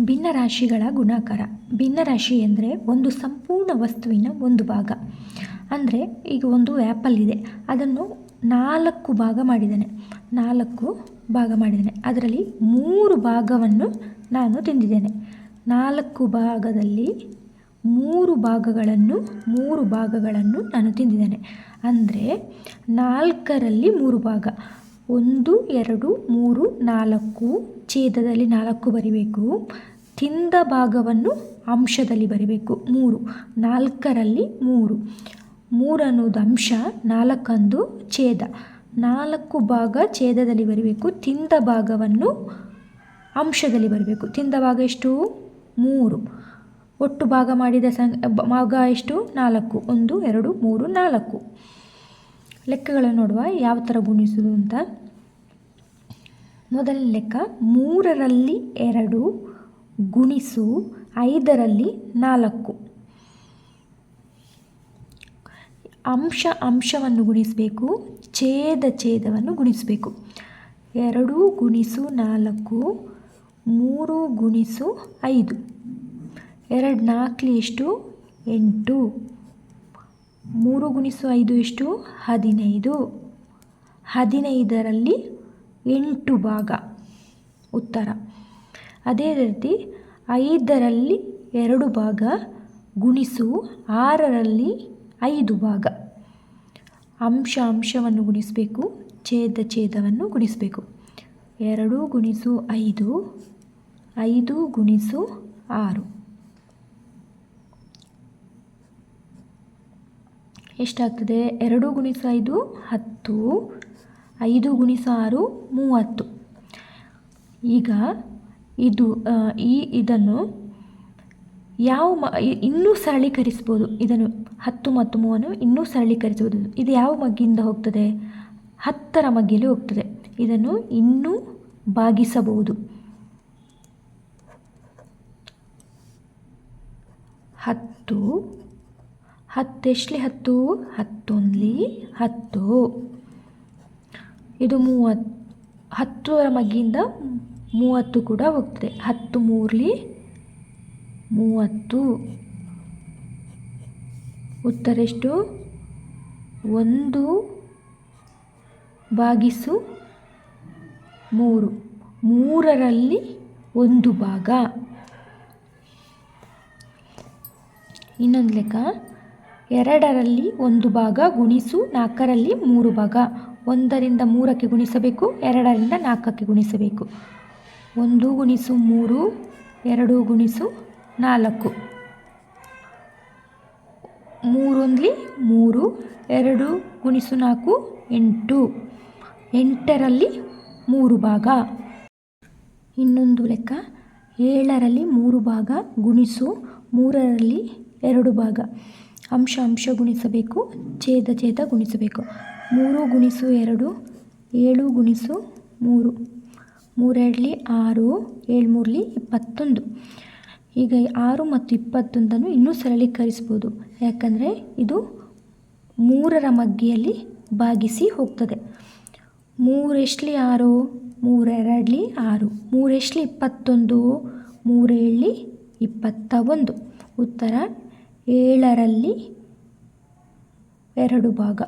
ಭಿನ್ನರಾಶಿಗಳ ಗುಣಾಕಾರ. ಭಿನ್ನರಾಶಿ ಎಂದರೆ ಒಂದು ಸಂಪೂರ್ಣ ವಸ್ತುವಿನ ಒಂದು ಭಾಗ. ಅಂದರೆ ಈಗ ಒಂದು ಆ್ಯಪಲ್ ಇದೆ. ಅದನ್ನು ನಾಲ್ಕು ಭಾಗ ಮಾಡಿದ್ದಾನೆ. ನಾಲ್ಕು ಭಾಗ ಮಾಡಿದ್ದಾನೆ. ಅದರಲ್ಲಿ ಮೂರು ಭಾಗವನ್ನು ನಾನು ತಿಂದಿದ್ದೇನೆ. ನಾಲ್ಕು ಭಾಗದಲ್ಲಿ ಮೂರು ಭಾಗಗಳನ್ನು ಮೂರು ಭಾಗಗಳನ್ನು ನಾನು ತಿಂದಿದ್ದೇನೆ. ಅಂದರೆ ನಾಲ್ಕರಲ್ಲಿ ಮೂರು ಭಾಗ. ಒಂದು, ಎರಡು, ಮೂರು, ನಾಲ್ಕು ಛೇದದಲ್ಲಿ ನಾಲ್ಕು ಬರಿಬೇಕು. ತಿಂದ ಭಾಗವನ್ನು ಅಂಶದಲ್ಲಿ ಬರಿಬೇಕು. ಮೂರು, ನಾಲ್ಕರಲ್ಲಿ ಮೂರು. ಮೂರು ಅನ್ನೋದು ಅಂಶ ನಾಲ್ಕಂದು ಛೇದ. ನಾಲ್ಕು ಭಾಗ ಛೇದದಲ್ಲಿ ಬರಿಬೇಕು. ತಿಂದ ಭಾಗವನ್ನು ಅಂಶದಲ್ಲಿ ಬರಬೇಕು. ತಿಂದ ಭಾಗ ಎಷ್ಟು? ಮೂರು. ಒಟ್ಟು ಭಾಗ ಮಾಡಿದ ಸಂ, ಭಾಗ ಎಷ್ಟು? ನಾಲ್ಕು. ಒಂದು, ಎರಡು, ಮೂರು, ನಾಲ್ಕು. ಲೆಕ್ಕಗಳನ್ನು ನೋಡುವ ಯಾವ ಥರ ಗುಣಿಸೋದು ಅಂತ. ಮೊದಲನೇ ಲೆಕ್ಕ ಮೂರರಲ್ಲಿ ಎರಡು, ಗುಣಿಸು ಐದರಲ್ಲಿ ನಾಲ್ಕು. ಅಂಶ ಅಂಶವನ್ನು ಗುಣಿಸಬೇಕು, ಛೇದ ಛೇದವನ್ನು ಗುಣಿಸಬೇಕು. ಎರಡು ಗುಣಿಸು ನಾಲ್ಕು, ಮೂರು ಗುಣಿಸು ಐದು. ಎರಡು ನಾಲ್ಕಲಿ ಎಷ್ಟು? ಎಂಟು. ಮೂರು ಗುಣಿಸು ಐದು ಎಷ್ಟು? ಹದಿನೈದು. ಹದಿನೈದರಲ್ಲಿ ಎಂಟು ಭಾಗ. ಉತ್ತರ. ಅದೇ ರೀತಿ ಐದರಲ್ಲಿ ಎರಡು ಭಾಗ, ಗುಣಿಸು ಆರರಲ್ಲಿ ಐದು ಭಾಗ. ಅಂಶ ಅಂಶವನ್ನು ಗುಣಿಸಬೇಕು, ಛೇದ ಛೇದವನ್ನು ಗುಣಿಸಬೇಕು. ಎರಡು ಗುಣಿಸು ಐದು ಐದು ಗುಣಿಸು ಆರು. ಎಷ್ಟಾಗ್ತದೆ? ಎರಡು ಗುಣಿಸು ಐದು, ಹತ್ತು. ಐದು ಗುಣಿಸು ಆರು, ಮೂವತ್ತು. ಈಗ ಇದು ಈ ಇದನ್ನು ಯಾವ ಮ ಇನ್ನೂ ಸರಳೀಕರಿಸ್ಬೋದು. ಇದನ್ನು ಹತ್ತು ಮತ್ತು ಮೂವನ್ನು ಇನ್ನೂ ಸರಳೀಕರಿಸ್ಬೋದು. ಇದು ಯಾವ ಮಗ್ಗಿಂದ ಹೋಗ್ತದೆ? ಹತ್ತರ ಮಗ್ಗಿಯಲ್ಲಿ ಹೋಗ್ತದೆ. ಇದನ್ನು ಇನ್ನೂ ಭಾಗಿಸಬಹುದು. ಹತ್ತು. ಹತ್ತೆಷ್ಟಲಿ ಹತ್ತು? ಹತ್ತೊಂದ್ಲಿ ಹತ್ತು. ಇದು ಮೂವತ್ತು ಹತ್ತರ ಮಗಿಯಿಂದ ಮೂವತ್ತು ಕೂಡ ಹೋಗ್ತದೆ. ಹತ್ತು ಮೂರಲಿ ಮೂವತ್ತು. ಉತ್ತರ ಎಷ್ಟು? ಒಂದು ಭಾಗಿಸು ಮೂರು. ಮೂರರಲ್ಲಿ ಒಂದು ಭಾಗ. ಇನ್ನೊಂದು ಲೆಕ್ಕ. ಎರಡರಲ್ಲಿ ಒಂದು ಭಾಗ ಗುಣಿಸು ನಾಲ್ಕರಲ್ಲಿ ಮೂರು ಭಾಗ. ಒಂದರಿಂದ ಮೂರಕ್ಕೆ ಗುಣಿಸಬೇಕು, ಎರಡರಿಂದ ನಾಲ್ಕಕ್ಕೆ ಗುಣಿಸಬೇಕು. ಒಂದು ಗುಣಿಸು ಮೂರು, ಎರಡು ಗುಣಿಸು ನಾಲ್ಕು. ಮೂರೊಂದ್ಲಿ ಮೂರು, ಎರಡು ಗುಣಿಸು ನಾಲ್ಕು, ಎಂಟು. ಎಂಟರಲ್ಲಿ ಮೂರು ಭಾಗ. ಇನ್ನೊಂದು ಲೆಕ್ಕ, ಏಳರಲ್ಲಿ ಮೂರು ಭಾಗ ಗುಣಿಸು, ಮೂರರಲ್ಲಿ ಎರಡು ಭಾಗ. ಅಂಶ ಅಂಶ ಗುಣಿಸಬೇಕು, ಛೇದ ಛೇದ ಗುಣಿಸಬೇಕು. ಮೂರು ಗುಣಿಸು ಎರಡು, ಏಳು ಗುಣಿಸು ಮೂರು. ಮೂರೆರಡಲಿ ಆರು, ಏಳು ಮೂರಲಿ ಇಪ್ಪತ್ತೊಂದು. ಈಗ ಆರು ಮತ್ತು ಇಪ್ಪತ್ತೊಂದನ್ನು ಇನ್ನೂ ಸರಳೀಕರಿಸ್ಬೋದು. ಯಾಕಂದರೆ ಇದು ಮೂರರ ಮಗ್ಗಿಯಲ್ಲಿ ಭಾಗಿಸಿ ಹೋಗ್ತದೆ. ಮೂರೆಷ್ಟಲಿ ಆರು, ಮೂರೆರಡಲಿ ಆರು. ಮೂರೆಷ್ಟಲಿ ಇಪ್ಪತ್ತೊಂದು ಮೂರೇಳಲಿ ಇಪ್ಪತ್ತ ಒಂದು ಉತ್ತರ ಏಳರಲ್ಲಿ ಎರಡು ಭಾಗ.